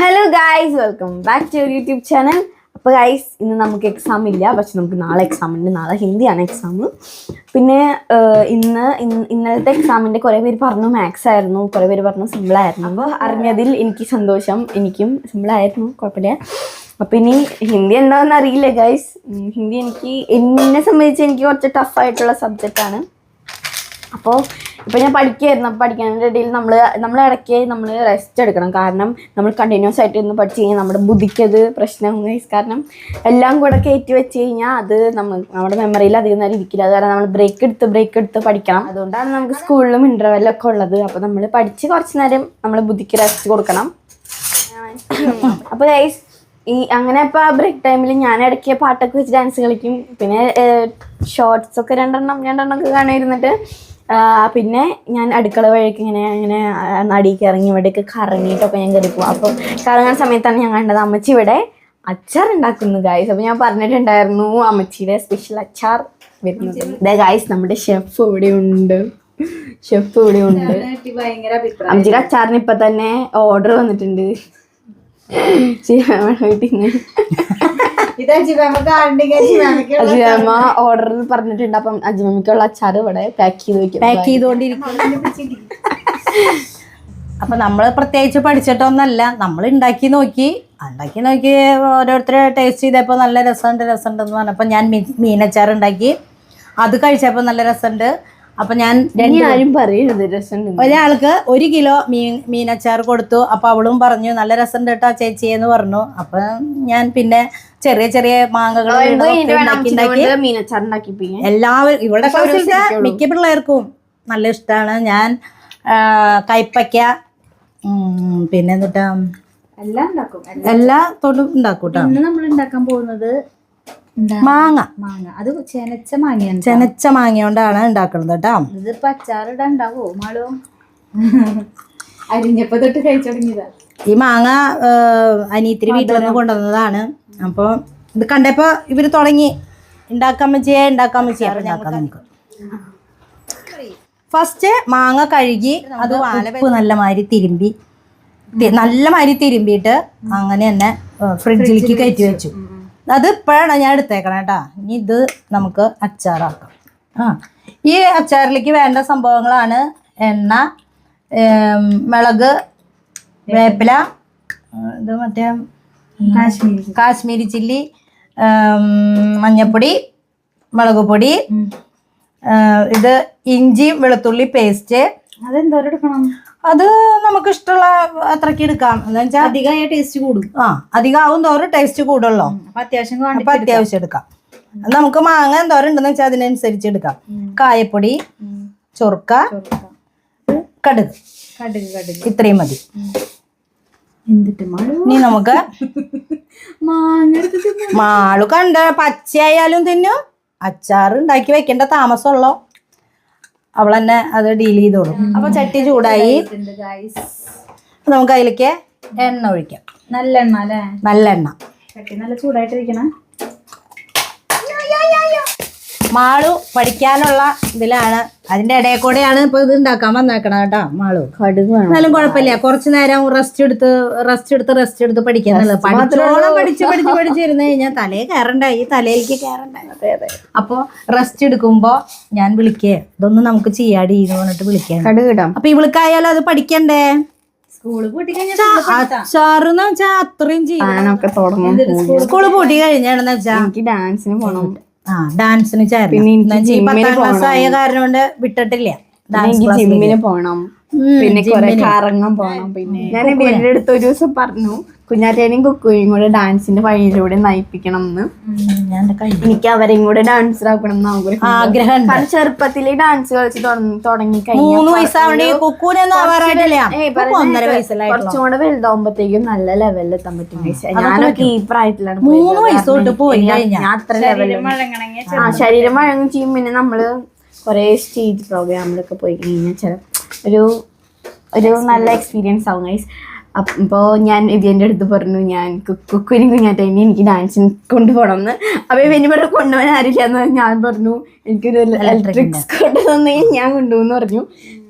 Hello guys welcome back to your YouTube channel അപ്പോൾ guys ഇന്ന് നമുക്ക് എക്സാം ഇല്ല. പക്ഷെ നമുക്ക് നാളെ എക്സാം ഉണ്ട്. നാളെ ഹിന്ദിയാണ് എക്സാം പിന്നെ ഇന്ന് ഇന്ന് ഇന്നലത്തെ എക്സാമിന്റെ കുറേ പേര് പറഞ്ഞു. മാത്സ് ആയിരുന്നു. കുറേ പേര് പറഞ്ഞു. സിമ്പിളായിരുന്നു അപ്പോൾ അറിഞ്ഞതിൽ എനിക്ക് സന്തോഷം. എനിക്കും സിമ്പിളായിരുന്നു കുഴപ്പമില്ല. അപ്പം ഇനി ഹിന്ദി എന്താണെന്ന് അറിയില്ല ഗൈസ് ഹിന്ദി എനിക്ക് എന്നെ സംബന്ധിച്ച് എനിക്ക് കുറച്ച് ടഫായിട്ടുള്ള സബ്ജക്റ്റാണ് അപ്പോൾ ഇപ്പോൾ ഞാൻ പഠിക്കുകയായിരുന്നു അപ്പോൾ പഠിക്കുന്നതിന്റെ ഇടയിൽ നമ്മൾ നമ്മൾ ഇടയ്ക്ക് നമ്മൾ റെസ്റ്റ് എടുക്കണം. കാരണം നമ്മൾ കണ്ടിന്യൂസ് ആയിട്ട് ഇന്ന് പഠിച്ചു കഴിഞ്ഞാൽ നമ്മുടെ ബുദ്ധിക്കത് പ്രശ്നം വൈസ് കാരണം എല്ലാം കൂടെ കയറ്റി വെച്ച് കഴിഞ്ഞാൽ അത് നമ്മൾ നമ്മുടെ മെമ്മറിയിൽ അധികം നേരം ഇരിക്കില്ല. അത് കാരണം നമ്മൾ ബ്രേക്ക് എടുത്ത് ബ്രേക്ക് എടുത്ത് പഠിക്കണം. അതുകൊണ്ടാണ് നമുക്ക് സ്കൂളിലും ഇന്റർവെല്ലൊക്കെ ഉള്ളത്. അപ്പോൾ നമ്മൾ പഠിച്ച് കുറച്ച് നേരം നമ്മൾ ബുദ്ധിക്ക് റെസ്റ്റ് കൊടുക്കണം. അപ്പോൾ ഗൈസ് ഈ അങ്ങനെ ഇപ്പോൾ ബ്രേക്ക് ടൈമിൽ ഞാൻ ഇടയ്ക്ക് പാട്ടൊക്കെ വെച്ച് ഡാൻസ് കളിക്കും. പിന്നെ ഷോർട്സ് ഒക്കെ രണ്ടെണ്ണം രണ്ടെണ്ണം ഒക്കെ പിന്നെ ഞാൻ അടുക്കള വഴിക്ക് ഇങ്ങനെ ഇങ്ങനെ നടിക്ക് ഇറങ്ങി ഇവിടേക്ക് കറങ്ങിയിട്ടൊക്കെ ഞാൻ കയറി പോകും അപ്പോൾ കറങ്ങുന്ന സമയത്താണ് ഞാൻ കണ്ടത് അമ്മച്ചി ഇവിടെ അച്ചാർ ഉണ്ടാക്കുന്നു ഗായ്സ് അപ്പോൾ ഞാൻ പറഞ്ഞിട്ടുണ്ടായിരുന്നു അമ്മച്ചിയുടെ സ്പെഷ്യൽ അച്ചാർ വരുന്നത്. ഇതേ ഗായ്സ് നമ്മുടെ ഷെഫ് ഇവിടെ ഉണ്ട്. ഷെഫ് ഇവിടെ ഉണ്ട്. അമ്മച്ചിയുടെ അച്ചാറിന് ഇപ്പൊ തന്നെ ഓർഡർ വന്നിട്ടുണ്ട്. വീട്ടിൽ നിന്ന് ഇത് അജിബാമ കാണണ്ടെങ്കിൽ അജിബാമയ്ക്ക് അജിമ ഓർഡർ പറഞ്ഞിട്ടുണ്ട്. അപ്പം അജിമാമിക്കുള്ള അച്ചാർ ഇവിടെ പാക്ക് ചെയ്ത് വെക്കും. പാക്ക് ചെയ്തുകൊണ്ടിരിക്കും അപ്പൊ നമ്മൾ പ്രത്യേകിച്ച് പഠിച്ചിട്ടൊന്നല്ല. നമ്മൾ ഉണ്ടാക്കി നോക്കി. ഉണ്ടാക്കി നോക്കി ഓരോരുത്തരെ ടേസ്റ്റ് ചെയ്തപ്പോൾ നല്ല രസമുണ്ട് രസമുണ്ടെന്ന് പറഞ്ഞപ്പോൾ ഞാൻ മീ- മീനച്ചാർ ഉണ്ടാക്കി അത് കഴിച്ചപ്പോൾ നല്ല രസമുണ്ട്. അപ്പൊ ഞാൻ ആരും പറയരുത് രസം ഒരാൾക്ക് ഒരു കിലോ മീൻ മീനച്ചാർ കൊടുത്തു. അപ്പൊ അവളും പറഞ്ഞു നല്ല രസമുണ്ട് കേട്ടോ ചേച്ചി എന്ന് പറഞ്ഞു. അപ്പൊ ഞാൻ പിന്നെ ചെറിയ ചെറിയ മാങ്ങകൾ എല്ലാവരും ഇവിടെ മിക്ക പിള്ളേർക്കും നല്ല ഇഷ്ടമാണ് ഞാൻ ഉം, പിന്നെ എന്നിട്ടാ എല്ലാം ഉണ്ടാക്കും. എല്ലാം. എല്ലാ തൊടും ഉണ്ടാക്കും നമ്മൾ ഉണ്ടാക്കാൻ പോകുന്നത് മാങ്ങ. മാങ്ങ. അത് ചെനച്ച മാങ്ങ ചെനച്ച മാങ്ങ കൊണ്ടാണ് ഉണ്ടാക്കുന്നത് കേട്ടോ ഇതിപ്പോ അച്ചാറിടാ ഉണ്ടാവോ മാളോ അരിഞ്ഞപ്പോ തൊട്ട് കഴിച്ചു തുടങ്ങിയതാ. ഈ മാങ്ങ അനിയത്തിരി വീട്ടിൽ നിന്ന് കൊണ്ടുവന്നതാണ്. അപ്പോൾ ഇത് കണ്ടപ്പോ ഇവർ തുടങ്ങി. ഉണ്ടാക്കാൻ വെച്ചേ ഉണ്ടാക്കാൻ വെച്ചേ ഉണ്ടാക്കാം നമുക്ക്. ഫസ്റ്റ് മാങ്ങ കഴുകി അത് ഉപ്പ് നല്ല മാതിരി തിരുമ്പി. നല്ല മാതിരി തിരുമ്പിയിട്ട് അങ്ങനെ തന്നെ ഫ്രിഡ്ജിലേക്ക് കയറ്റി വെച്ചു. അത് ഇപ്പോഴാണ് ഞാൻ എടുത്തേക്കണം കേട്ടാ ഇനി ഇത് നമുക്ക് അച്ചാറാക്കാം. ആ ഈ അച്ചാറിലേക്ക് വേണ്ട സംഭവങ്ങളാണ് എണ്ണ മുളക് വേപ്പില ഇത് മറ്റേ കാശ്മീരി കാശ്മീരി ചില്ലി മഞ്ഞപ്പൊടി മുളക് പൊടി ഇത് ഇഞ്ചിയും വെളുത്തുള്ളി പേസ്റ്റ്. അതെന്തോരം എടുക്കണം? അത് നമുക്ക് ഇഷ്ടമുള്ള അത്രയ്ക്ക് എടുക്കാം. എന്ന് വെച്ചാൽ അധികമായ ടേസ്റ്റ് കൂടും. ആ അധികം ആവും തോറും ടേസ്റ്റ് കൂടുള്ളൂ. അപ്പൊ അത്യാവശ്യം അപ്പൊ അത്യാവശ്യം എടുക്കാം. നമുക്ക് മാങ്ങ എന്തോരം ഉണ്ടെന്ന് വെച്ചാൽ അതിനനുസരിച്ച് എടുക്കാം. കായപ്പൊടി ചൊറുക്ക കടുക്. കടുക് കടുക്. ഇത്രയും മതി. ഇനി നമുക്ക് മാളു കണ്ട പച്ചയായാലും തിന്നും. അച്ചാർ ഉണ്ടാക്കി വെക്കേണ്ട താമസമുള്ളോ. അവൾ തന്നെ അത് ഡീൽ ചെയ്തോളും. അപ്പൊ ചട്ടി ചൂടായി. നമുക്ക് അതിലേക്ക് എണ്ണ ഒഴിക്കാം. നല്ല എണ്ണ അല്ലേ? നല്ല എണ്ണ. ചട്ടി നല്ല ചൂടായിട്ടിരിക്കണ. മാളു പഠിക്കാനുള്ള ഇതിലാണ്. അതിന്റെ ഇടയിൽ കൂടെയാണ് ഇപ്പൊ ഇത് ഉണ്ടാക്കാൻ വന്നേക്കണം കേട്ടോ മാളു. കടുക് എന്നാലും കുഴപ്പമില്ല. കുറച്ചു നേരം റെസ്റ്റ് എടുത്ത് റെസ്റ്റ് എടുത്ത് റെസ്റ്റ് എടുത്ത് പഠിക്കാന്നുള്ളത് പഠിച്ചു പഠിച്ചു പഠിച്ച് പഠിച്ചിരുന്ന് കഴിഞ്ഞാൽ തലയിൽ കയറണ്ടായി ഈ തലയിലേക്ക് കയറണ്ടായി അപ്പൊ റെസ്റ്റ് എടുക്കുമ്പോ ഞാൻ വിളിക്കേ. ഇതൊന്നും നമുക്ക് ചെയ്യാടി എന്ന് പറഞ്ഞിട്ട് വിളിക്കാം കടുക് ഇടാം. അപ്പൊ ഇവൾക്കായാലും അത് പഠിക്കണ്ടേ? സ്കൂൾ പൂട്ടി കഴിഞ്ഞാൽ അച്ചാറെന്ന് വെച്ചാൽ അത്രയും ചെയ്യും സ്കൂൾ പൂട്ടി കഴിഞ്ഞാണെന്ന് വെച്ചാൽ എനിക്ക് ഡാൻസിന് പോണം. ഡാൻസിന് ചേർന്നു ക്ലാസ് ആയ കാരണം കൊണ്ട് വിട്ടിട്ടില്ല. ജിമ്മിന് പോണം. ഉം, പിന്നെ കുറെ കറങ്ങാൻ പോകണം പിന്നെ. ഞാൻ ഇവരുടെ അടുത്ത് ഒരു ദിവസം പറഞ്ഞു കുഞ്ഞാറ്റേനെയും കുക്കുയും കൂടെ ഡാൻസിന്റെ വഴിയിലൂടെ നയിപ്പിക്കണം എന്ന് എനിക്ക് അവരെയും കൂടെ ഡാൻസർ ആക്കണം എന്ന് ആഗ്രഹം കാരണം ചെറുപ്പത്തിൽ ഡാൻസ് കളിച്ച് തുടങ്ങി കുറച്ചും കൂടെ വലുതാവുമ്പത്തേക്കും നല്ല ലെവലിൽ എത്താൻ പറ്റും. ഞാനൊക്കെ ഈ പ്രായത്തിലാണ് മൂന്ന് വയസ്സോട്ട് പോയി ഞാൻ- അത്ര ലെവലിൽ ആ ശരീരം വഴങ്ങും ചെയ്യും. പിന്നെ നമ്മൾ കൊറേ സ്റ്റേജ് പ്രോഗ്രാമിലൊക്കെ പോയി കഴിഞ്ഞാൽ ചില ഒരു ഒരു നല്ല എക്സ്പീരിയൻസ് ആവും ഗൈസ് അപ്പോൾ ഞാൻ ഇവന്റെ അടുത്ത് പറഞ്ഞു ഞാൻ കുക്കുരി കുഞ്ഞാറ്റേനെ എനിക്ക് ഡാൻസിന് കൊണ്ടുപോകണം എന്ന് അപ്പോൾ ഇവന് പറഞ്ഞു കൊണ്ടുപോകാൻ ആരില്ല എന്ന് ഞാൻ പറഞ്ഞു എനിക്കൊരു ഇലക്ട്രിക് സ്കൂട്ടർ തന്നെങ്കിൽ ഞാൻ കൊണ്ടുപോകുന്നു പറഞ്ഞു.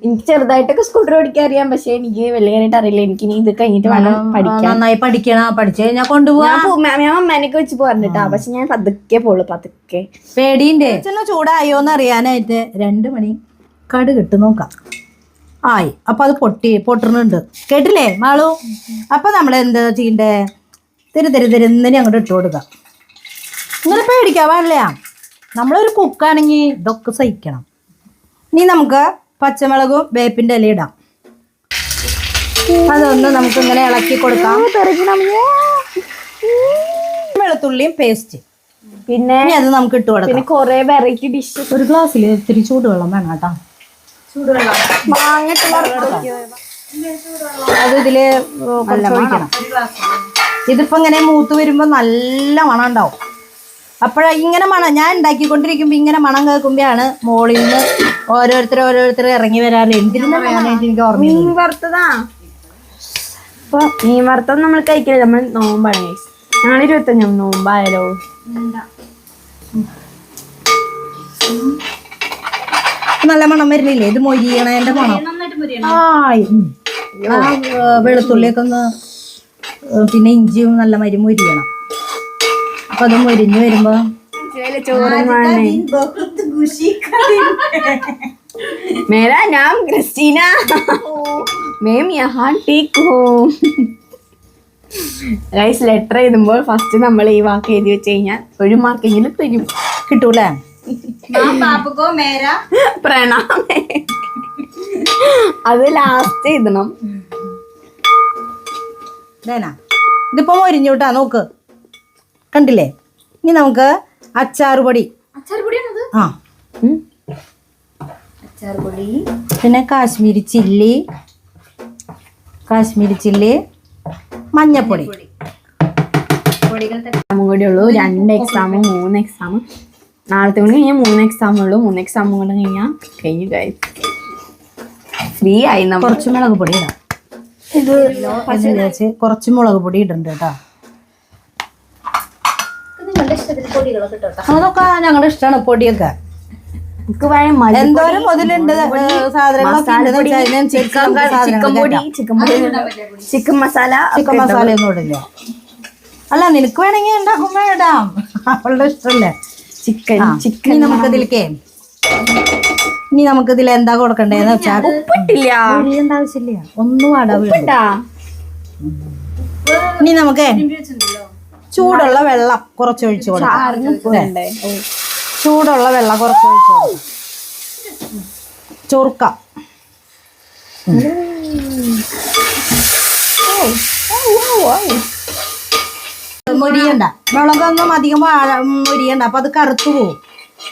എനിക്ക് ചെറുതായിട്ടൊക്കെ സ്കൂട്ടർ ഓടിക്കാൻ അറിയാം പക്ഷേ എനിക്ക് വലിയതായിട്ട് അറിയില്ല. എനിക്ക് ഇനി ഇത് കഴിഞ്ഞിട്ട് വേണം പഠിക്കാൻ. നന്നായി പഠിക്കണം. പഠിച്ചു കഴിഞ്ഞാൽ ഞാൻ കൊണ്ടുപോകാം ഞാൻ അമ്മേനൊക്കെ വെച്ച് പോകാറുണ്ടാ പക്ഷെ ഞാൻ പതുക്കെ പോളു പതുക്കെ. പേടിയുണ്ട്. ചൂടായോ എന്ന് അറിയാനായിട്ട് രണ്ട് മണി കട് കിട്ടു നോക്കാം. ആയി. അപ്പൊ അത് പൊട്ടി പൊട്ടുന്നുണ്ട് കേട്ടില്ലേ മാളു? അപ്പൊ നമ്മൾ എന്താ ചെയ്യണ്ടേ? തിരി തിരി തിരുന്നിനെ അങ്ങോട്ട് ഇട്ട് കൊടുക്കാം. ഇങ്ങനെ പേടിക്കാൻ പാടില്ല നമ്മളൊരു കുക്കാണെങ്കിൽ ഇതൊക്കെ സഹിക്കണം. ഇനി നമുക്ക് പച്ചമുളകും വേപ്പിന്റെ ഇല ഇടാം. അതൊന്ന് നമുക്ക് ഇങ്ങനെ ഇളക്കി കൊടുക്കാം. വെളുത്തുള്ളിയും പേസ്റ്റ്. പിന്നെ അത് നമുക്ക് ഇട്ട് കൊടുക്കാം. പിന്നെ കൊറേ വെറൈറ്റി ഡിഷ് ഒരു ഗ്ലാസ്സിൽ ഇത്തിരി ചൂടുവെള്ളം വേണം കേട്ടോ. അത് ഇതിൽ ഒഴിക്കണം ഇതിപ്പോ ഇങ്ങനെ മൂത്ത് വരുമ്പോ നല്ല മണം ഉണ്ടാവും. അപ്പോഴ ഇങ്ങനെ മണം ഞാൻ ഉണ്ടാക്കിക്കൊണ്ടിരിക്കുമ്പോ ഇങ്ങനെ മണം കേൾക്കുമ്പോഴാണ് മോളിൽ നിന്ന് ഓരോരുത്തർ ഓരോരുത്തർ ഇറങ്ങി വരാറ്. എന്തിനാ എനിക്ക് ഓർമ്മ വറുത്തതാ. അപ്പൊ മീൻ വറുത്തത് നമ്മൾ കഴിക്കില്ല നമ്മൾ നോമ്പാണ്. ഞങ്ങൾ ഇരുപത്തഞ്ചാം നോമ്പായാലോ നല്ല മണം വരുന്നില്ലേ ഇത് മൊരിയണേന്റെ മണം ആയി ഉം. ആ ഏ, വെളുത്തുള്ളിയൊക്കെ ഒന്ന് ഏ, പിന്നെ ഇഞ്ചിയും നല്ല മരി മൊരിയണം അപ്പൊ അത് മൊരിഞ്ഞ് വരുമ്പോ ചോറ് मेरा नाम क्रिस्टीना मैम यहाँ ठीक हूँ ഗൈസ് ലെറ്റർ എഴുതുമ്പോൾ ഫസ്റ്റ് നമ്മൾ ഈ വാക്ക് എഴുതി വെച്ച് കഴിഞ്ഞാൽ ഒരു മാർക്കെങ്കിലും തരും കിട്ടൂലേ പാപ്പക്കോ മേര പ്രണാമേ. അത് ലാസ്റ്റ് എഴുതണം. ഇതിപ്പോ മൊരിഞ്ഞൂട്ടാ നോക്ക്. കണ്ടില്ലേ? ഇനി നമുക്ക് അച്ചാറ് പൊടി. അച്ചാർ ആ. ഉം. പിന്നെ കാശ്മീരി ചില്ലി. കാശ്മീരി ചില്ലി. മഞ്ഞപ്പൊടി. പൊടികൾ എക്സാമും കൂടി ഉള്ളൂ. രണ്ട് എക്സാമും മൂന്ന് എക്സാമും നാളത്തെ കൊണ്ട് കഴിഞ്ഞാൽ മൂന്ന് എക്സാം ഉള്ളൂ. മൂന്ന് എക്സാമും കൊണ്ട് കഴിഞ്ഞാൽ കഴിഞ്ഞു കഴി ഫ്രീ ആയി നമ്മൾ. കുറച്ച് മുളക് പൊടി ഇടാം. ഇത് കുറച്ച് മുളക് പൊടി ഇടുന്നുണ്ട് കേട്ടോ. അതൊക്കെ ഞങ്ങളുടെ ഇഷ്ടമാണ് പൊടിയൊക്കെ. എന്തോരം മുതലുണ്ട് സാധനങ്ങളൊക്കെ ചിക്കൻ മസാല ചിക്കൻ മസാല ഒന്നും ഇടില്ല. അല്ല നിനക്ക് വേണമെങ്കിൽ ഉണ്ടാക്കുമ്പോ ഇടാം. അവളുടെ ഇഷ്ടമല്ലേ ചിക്കൻ. ചിക്കൻ ഇനി നമുക്ക് ഇതിലേക്ക് ഇനി നമുക്ക് ഇതിൽ എന്താ കൊടുക്കണ്ടേന്ന് വെച്ചാൽ ഉപ്പിട്ടില്ല. ഒഴിയേണ്ട ആവശ്യമില്ല. ഒന്നും അടവ് ഇനി നമുക്ക് ചൂടുള്ള വെള്ളം കുറച്ച് ഒഴിച്ചു കൊടുക്കാം. ചൂടുള്ള വെള്ളം കുറച്ച് ഒഴിച്ചു കൊടുക്കാം. ചൊറുക്ക. മുരിയണ്ട. മുളകൊന്നും അധികം മുരിയണ്ട. അപ്പൊ അത് കറുത്തു പോവും.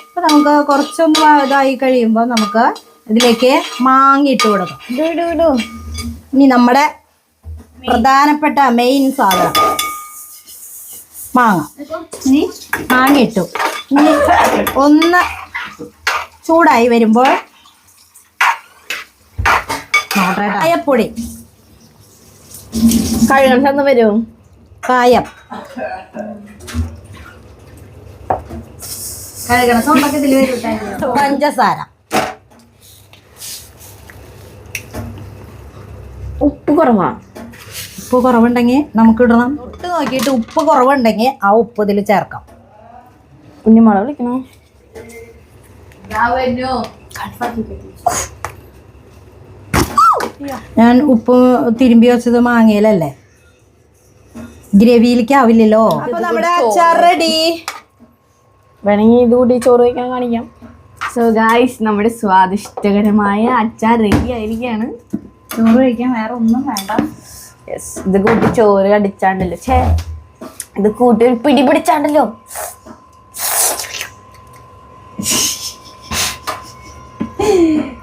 അപ്പൊ നമുക്ക് കുറച്ചൊന്ന് ഇതായി കഴിയുമ്പോൾ നമുക്ക് ഇതിലേക്ക് മാങ്ങ ഇട്ട് കൊടുക്കാം. ഇനി നമ്മുടെ പ്രധാനപ്പെട്ട മെയിൻ സാധനം. മാങ്ങ. ഇനി മാങ്ങ ഇട്ടു. ഇനി ഒന്ന് ചൂടായി വരുമ്പോൾ അയപ്പൊടി കഴുകണ്ടെന്ന് വരും. കായം. പഞ്ചസാര. ഉപ്പ് കുറവാ. ഉപ്പ് കുറവുണ്ടെങ്കിൽ നമുക്ക് ഇടണം. തൊട്ട് നോക്കിയിട്ട് ഉപ്പ് കുറവുണ്ടെങ്കിൽ ആ ഉപ്പ് ഇതിൽ ചേർക്കാം. കുഞ്ഞുമുളക് വിളിക്കണോ? ഞാൻ ഉപ്പ് തിരുമ്പി വെച്ചത് മാങ്ങയിലല്ലേ? ഗ്രവിയിലേക്ക് ആവില്ലല്ലോ അപ്പൊ നമ്മുടെ അച്ചാർ റെഡി വേണമെങ്കിൽ ഇതുകൂടി ചോറ് വയ്ക്കാൻ കാണിക്കാം. സോ ഗായ്സ് നമ്മുടെ സ്വാദിഷ്ടകരമായ അച്ചാർ റെഡി ആയിരിക്കുകയാണ്. ചോറ് കഴിക്കാൻ വേറെ ഒന്നും വേണ്ട. യെസ് ഇത് കൂട്ടി ചോറ് അടിച്ചാണ്ടല്ലോ. ഛേ ഇത് കൂട്ടി ഒരു പിടി പിടിച്ചാണ്ടല്ലോ.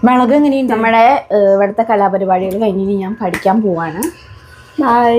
മുളക് എങ്ങനെയുണ്ട്? നമ്മുടെ ഇവിടുത്തെ കലാപരിപാടികൾ കഴിഞ്ഞ് ഞാൻ പഠിക്കാൻ പോവാണ്. ബൈ